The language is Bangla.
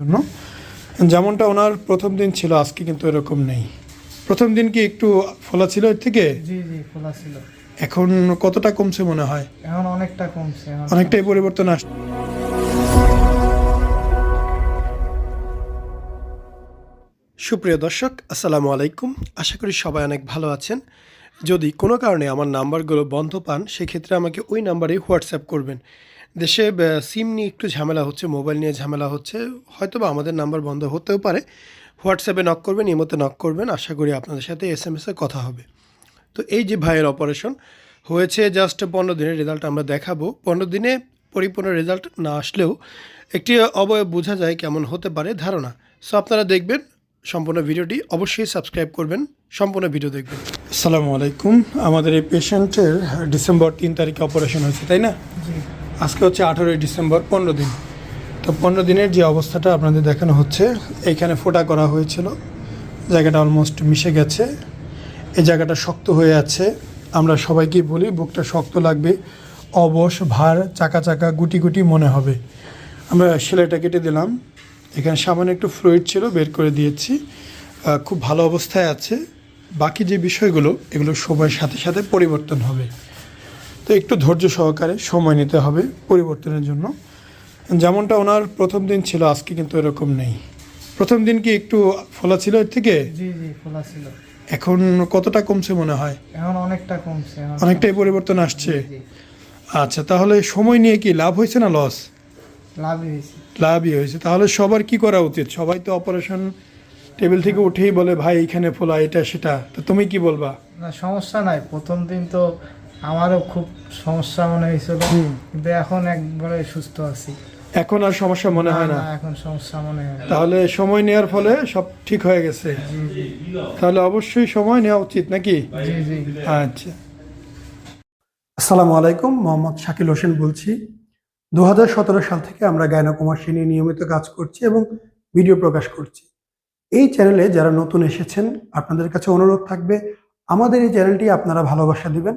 জন্য। যেমনটা ওনার প্রথম দিন ছিল আজকে কিন্তু এরকম নেই। প্রথম দিন কি একটু ফোলা ছিল এর থেকে? জি জি খোলা ছিল। এখন কতটা কমছে মনে হয়? এখন অনেকটা কমছে অনেকটাই পরিবর্তন আসছে সুপ্রিয় দর্শক আসসালামু আলাইকুম। আশা করি সবাই অনেক ভালো আছেন। যদি কোনো কারণে আমার নাম্বারগুলো বন্ধ পান সেক্ষেত্রে আমাকে ওই নাম্বারেই হোয়াটসঅ্যাপ করবেন। দেশে সিম নিয়ে একটু ঝামেলা হচ্ছে মোবাইল নিয়ে ঝামেলা হচ্ছে হয়তো বা আমাদের নাম্বার বন্ধ হতেও পারে। হোয়াটসঅ্যাপে নক করবেন ইমোতে নক করবেন আশা করি আপনাদের সাথে এস এম এসে কথা হবে। তো এই যে ভাইয়ের অপারেশন হয়েছে জাস্ট পনেরো দিনের রেজাল্ট আমরা দেখাবো। পনেরো দিনে পরিপূর্ণ রেজাল্ট না আসলেও একটি অবয়ব বোঝা যায় কেমন হতে পারে ধারণা। সো আপনারা দেখবেন সম্পূর্ণ ভিডিওটি অবশ্যই সাবস্ক্রাইব করবেন সম্পূর্ণ ভিডিও দেখবেন। আসসালামু আলাইকুম। আমাদের এই পেশেন্টের ডিসেম্বর তিন তারিখে অপারেশন হয়েছে তাই না? আজকে হচ্ছে আঠেরোই ডিসেম্বর, পনেরো দিন। তো পনেরো দিনের যে অবস্থাটা আপনাদের দেখানো হচ্ছে, এইখানে ফোটা করা হয়েছিল। জায়গাটা অলমোস্ট মিশে গেছে। এই জায়গাটা শক্ত হয়ে আছে। আমরা সবাইকেই বলি, বুকটা শক্ত লাগবে। অবশ, ভার, চাকা চাকা, গুটি গুটি মনে হবে। আমরা সেলাইটা কেটে দিলাম। এখানে সামান্য একটু ফ্লুইড ছিল, বের করে দিয়েছি। খুব ভালো অবস্থায় আছে। বাকি যে বিষয়গুলো, এগুলো সময়ের সাথে সাথে পরিবর্তন হবে। তো একটু ধৈর্য সহকারে সময় নিতে হবে পরিবর্তনের জন্য। যেমনটা ওনার প্রথম দিন ছিল আজকে কিন্তু এরকম নেই। প্রথম দিন কি একটু ফোলা ছিল এর থেকে? জি জি খোলা ছিল। এখন কতটা কমছে মনে হয়? এখন অনেকটা কমছে অনেকটাই পরিবর্তন আসছে। আচ্ছা তাহলে সময় নিয়ে কি লাভ হয়েছে না লস? লাভই হয়েছে। লাভই হয়েছে। তাহলে সবার কি করা উচিত? সবাই তো অপারেশন টেবিল থেকে উঠেই বলে ভাই এখানে ফোলা এটা সেটা। তো তুমি কি বলবা? না সমস্যা নাই। প্রথম দিন তো আমারও খুব সমস্যা মনে হয়েছিল। কিন্তু এখন একবারে সুস্থ আছি। এখন আর সমস্যা মনে হয় না? এখন সমস্যা মনে হয় তাহলে সময় নেওয়ার ফলে সব ঠিক হয়ে গেছে? তাহলে অবশ্যই সময় নেওয়া উচিত নাকি? জি জি। আচ্ছা। আসসালামু আলাইকুম মোহাম্মদ শাকিল হোসেন বলছি। দু হাজার সতেরো সাল থেকে আমরা গায়নাকুমাসী নিয়ে নিয়মিত কাজ করছি এবং ভিডিও প্রকাশ করছি। এই চ্যানেলে যারা নতুন এসেছেন আপনাদের কাছে অনুরোধ থাকবে আমাদের এই চ্যানেলটি আপনারা ভালোবাসা দিবেন।